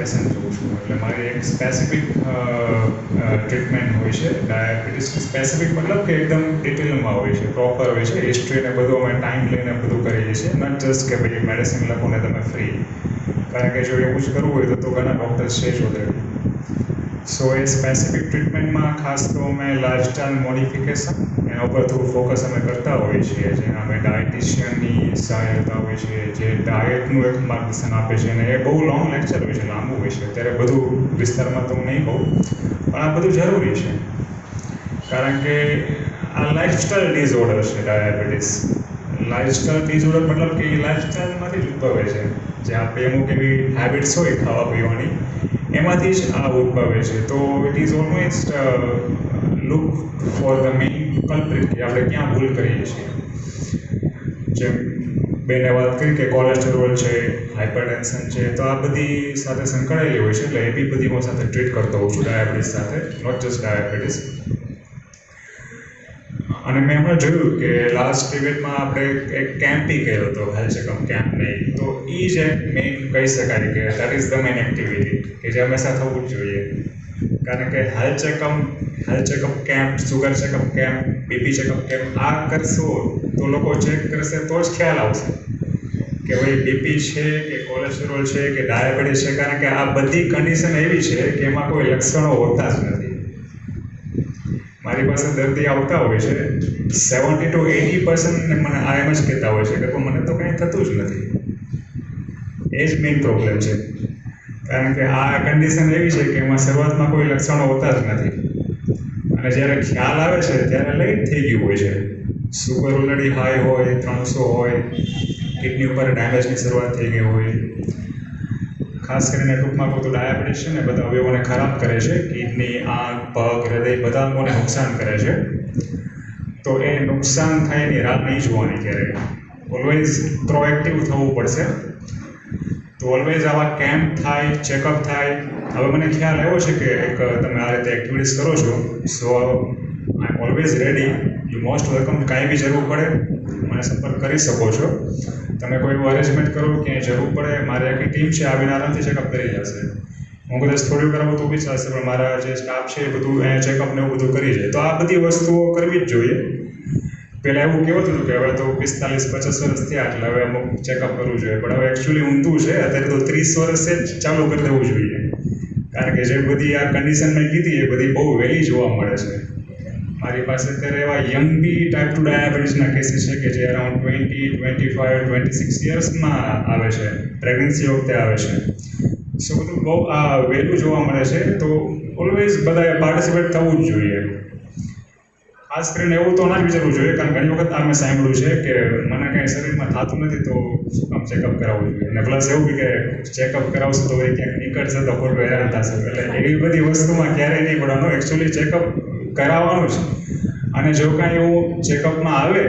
Patient જોઉં છું. એટલે મારી એક સ્પેસિફિક ટ્રીટમેન્ટ હોય છે. ડાયાબિટીસ સ્પેસિફિક મતલબ કે એકદમ ડિટેલમાં હોય છે. પ્રોપર હોય છે. હિસ્ટ્રી ને બધું અમે ટાઈમ લઈને બધું કરીએ છીએ. નોટ જસ્ટ કે ભાઈ મેડિસિન લખો ને તમે ફ્રી કારણ કે જો એવું જ કરવું હોય તો ઘણા ડૉક્ટર્સ છે જ ઓલરેડી સો એ સ્પેસિફિક ટ્રીટમેન્ટમાં ખાસ તો અમે લાઇફસ્ટાઇલ મોડિફિકેશન એના ઉપર થોડું ફોકસ અમે કરતા હોઈએ છીએ. જેના અમે ડાયટિશિયનની સહાયતા હોય છે જે ડાયટનું એક માર્ગદર્શન આપે છે અને એ બહુ લોંગ લેક્ચર હોય છે, લાંબુ હોય છે. અત્યારે બધું વિસ્તારમાં તો નહીં કહું, પણ આ બધું જરૂરી છે. કારણ કે આ લાઇફસ્ટાઇલ ડિઝઓર્ડર છે ડાયાબિટીસ લાઇફસ્ટાઈલ ડિઝઓર્ડર મતલબ કે એ લાઇફસ્ટાઈલમાંથી જ ઉદ્ભવે છે. જે આપણે અમુક એવી હેબિટ્સ હોય ખાવા પીવાની એમાંથી જ આ ઉદ્ભવે છે. તો it is almost look for the main culprit કે આપણે ક્યાં ભૂલ કરીએ છીએ. જેમ બેને વાત કરી કે કોલેસ્ટ્રોલ છે હાઇપરટેન્શન છે, તો આ બધી સાથે સંકળાયેલી હોય છે, એટલે એ બી બધી હું સાથે ટ્રીટ કરતો હોઉં છું ડાયાબિટીસ સાથે નોટ જસ્ટ ડાયાબિટીસ અને મેં હમણાં જોયું કે લાસ્ટ પિરિયડમાં આપણે એક કેમ્પી કર્યો હતો હેલ્થ ચેકઅપ કેમ્પ નહીં. તો એ જ એક મેઇન કહી શકાય કે that is the main activity કે જે હંમેશા થવું જ જોઈએ. કારણ કે health checkup health checkup camp sugar checkup camp BP checkup camp આ કરશો તો લોકો ચેક કરશે તો જ ખ્યાલ આવશે કે ભાઈ બીપી છે કે કોલેસ્ટ્રોલ છે કે ડાયાબિટીસ છે. કારણ કે આ બધી કન્ડિશન એવી છે કે એમાં કોઈ લક્ષણો હોતા જ નથી. પાસે દર્દી આવતા હોય છે. સેવન્ટી ટુ એટી પર્સન્ટ મને આ એમ જ કહેતા હોય છે કે મને તો કંઈ થતું જ નથી. એ જ મેઇન પ્રોબ્લેમ છે. કારણ કે આ કન્ડિશન એવી છે કે એમાં શરૂઆતમાં કોઈ લક્ષણો હોતા જ નથી. અને જ્યારે ખ્યાલ આવે છે ત્યારે લેટ થઈ ગયું હોય છે. સુગર ઓલરેડી હાઈ હોય, ત્રણસો હોય કિડની ઉપર ડેમેજની શરૂઆત થઈ ગઈ હોય. ખાસ કરીને ટૂંકમાં કહું તો ડાયાબિટીસ છે ને બધા અવયવોને ખરાબ કરે છે, કિડની, આંખ, પગ, હૃદય, બધા અંગોને નુકસાન કરે છે. તો એ નુકસાન થાય એની રાહ નહીં જોવાની ક્યારેય. ઓલવેઝ પ્રોએક્ટિવ થવું પડશે. તો ઓલવેઝ આવા કેમ્પ થાય ચેકઅપ થાય. હવે મને ખ્યાલ આવ્યો છે કે એક તમે આ રીતે એક્ટિવિટીઝ કરો છો. So I am always ready you most welcome કાંઈ બી જરૂર પડે, મને સંપર્ક કરી શકો છો. તમે કોઈ એવું અરેન્જમેન્ટ કરો ક્યાંય જરૂર પડે, મારી આખી ટીમ છે આવીને આરામથી ચેકઅપ કરી જશે હું કદાચ થોડું કરાવું તો બી ચાલશે, પણ મારા જે સ્ટાફ છે, એ બધું અહીંયા ચેકઅપ ને એવું બધું કરી જાય. તો આ બધી વસ્તુઓ કરવી જ જોઈએ. પહેલાં એવું કહેવાતું હતું કે હવે તો પિસ્તાલીસ, પચાસ વર્ષ થયા, એટલે હવે અમુક ચેકઅપ કરવું જોઈએ. પણ હવે એકચ્યુઅલી ઊંધું છે, અત્યારે તો ત્રીસ વર્ષે જ ચાલુ કરી દેવું જોઈએ. કારણ કે જે બધી આ કન્ડિશન મેં કીધી, એ બધી બહુ વહેલી જોવા મળે છે. મારી પાસે અત્યારે એવા યંગ બી ટાઈપ ટુ ડાયાબિટીસના કેસીસ છે કે જે around twenty twenty five twenty six યર્સમાં આવે છે. પ્રેગ્નન્સી વખતે આવે છે. સો બધું બહુ, આ વહેલું જોવા મળે છે. તો ઓલવેઝ બધાએ પાર્ટિસિપેટ થવું જ જોઈએ. ખાસ કરીને એવું તો ના જ વિચારવું જોઈએ, કારણ ઘણી વખત આ મેં સાંભળ્યું છે કે મને કાંઈ શરીરમાં થતું નથી તો આમ ચેકઅપ કરાવવું જોઈએ? અને પ્લસ એવું કે ચેકઅપ કરાવશો તો એ ક્યાંક નીકળશે તો ખોટું હેરાન થશે. એટલે એવી બધી વસ્તુમાં ક્યારેય નહીં પડવાનું. એકચ્યુઅલી ચેકઅપ કરાવવાનું છે. અને જો કાંઈ એવું ચેકઅપમાં આવે,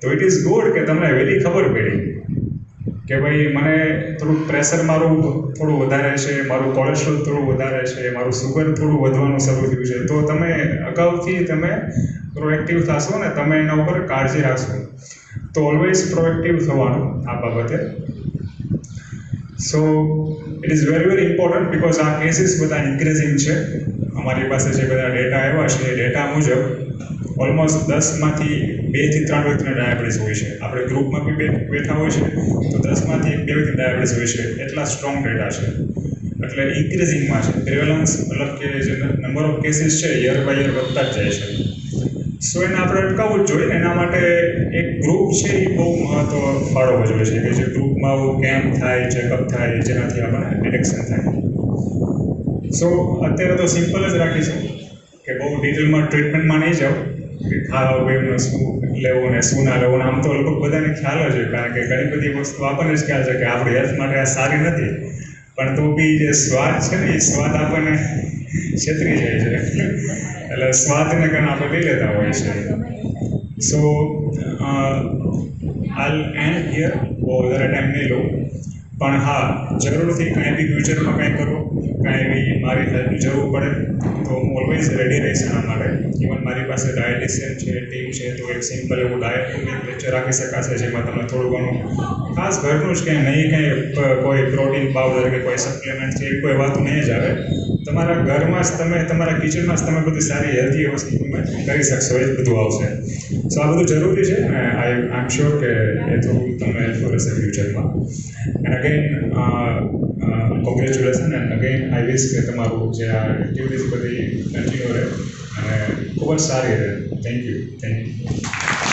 તો ઇટ ઇઝ ગુડ કે તમને વહેલી ખબર પડી કે ભાઈ મને થોડુંક પ્રેશર મારું થોડું વધારે છે, મારું કોલેસ્ટ્રોલ થોડું વધારે છે, મારું સુગર થોડું વધવાનું શરૂ થયું છે. તો તમે અગાઉથી તમે પ્રોએક્ટિવ થશો ને તમે એના ઉપર કાળજી રાખશો. તો ઓલવેઝ પ્રોએક્ટિવ થવાનું આ બાબતે. So it is very very important because આ કેસીસ બધા ઇન્ક્રીઝિંગ છે. અમારી પાસે જે બધા ડેટા આવ્યા છે, એ ડેટા મુજબ ઓલમોસ્ટ દસમાંથી બેથી ત્રણ વ્યક્તિને ડાયાબિટીસ હોય છે. આપણે ગ્રુપમાં બી બે બેઠા હોય છે, તો દસમાંથી એક, બે વ્યક્તિ ડાયાબિટીસ હોય છે. એટલા સ્ટ્રોંગ ડેટા છે. એટલે ઇન્ક્રીઝિંગમાં છે. પ્રિવેલન્સ મતલબ કે જે નંબર ઓફ કેસીસ છે યર બાય યર વધતા જ જાય છે. સો એને આપણે અટકાવવું જ જોઈએ. એના માટે એક ગ્રુપ છે, એ બહુ મહત્વ ફાળવવો જોઈએ છે. કે જે ગ્રુપમાં કેમ્પ થાય ચેકઅપ થાય, જેનાથી આપણને ડિટેક્શન થાય. સો અત્યારે તો સિમ્પલ જ રાખીશું કે બહુ ડિટેલમાં ટ્રીટમેન્ટમાં નહીં જાઓ. કે ખાવા પીવાનું શું લેવું ને શું ના લેવું આમ તો લગભગ બધાને ખ્યાલ જ હોય, કારણ કે ઘણી બધી વસ્તુ આપણને જ ખ્યાલ છે કે આપણી હેલ્થ માટે આ સારી નથી. પણ તો બી જે સ્વાદ છે ને, એ સ્વાદ આપણને છેતરી જાય છે. એટલે સ્વાદને કારણે આપણે લઈ લેતા હોય છે સો આલ એન્ડ હિયર બહુ વધારે ટાઈમ નહીં લઉં. પણ હા, જરૂરથી કાંઈ બી ફ્યુચરમાં કાંઈ કરો કાંઈ એવી મારી હેલ્પ જરૂર પડે, તો હું ઓલવેઝ રેડી રહીશ એના માટે. ઇવન મારી પાસે ડાયટિશિયન છે ટીમ છે, તો એક સિમ્પલ એવું ડાયટ લેક્ચર રાખી શકાશે, જેમાં તમે થોડું ઘણું ખાસ ઘરનું જ કંઈ નહીં કંઈ કોઈ પ્રોટીન પાવડર કે કોઈ સપ્લિમેન્ટ છે, એ કોઈ વાત નહીં જ આવે. તમારા ઘરમાં જ તમે, તમારા કિચનમાં જ તમે બધી સારી હેલ્ધી વસ્તુ તમે કરી શકશો, એ જ બધું આવશે. સો આ બધું જરૂરી છે અને આઈ આઈ શ્યોર કે એ થોડું તમને હેલ્પફુલ રહેશે ફ્યુચરમાં and again congratulation and again I wish કે તમારું જે આ એક્ટિવિટીઝ બધી કન્ટિન્યુ રહે અને ખૂબ જ સારી રહે. Thank you thank you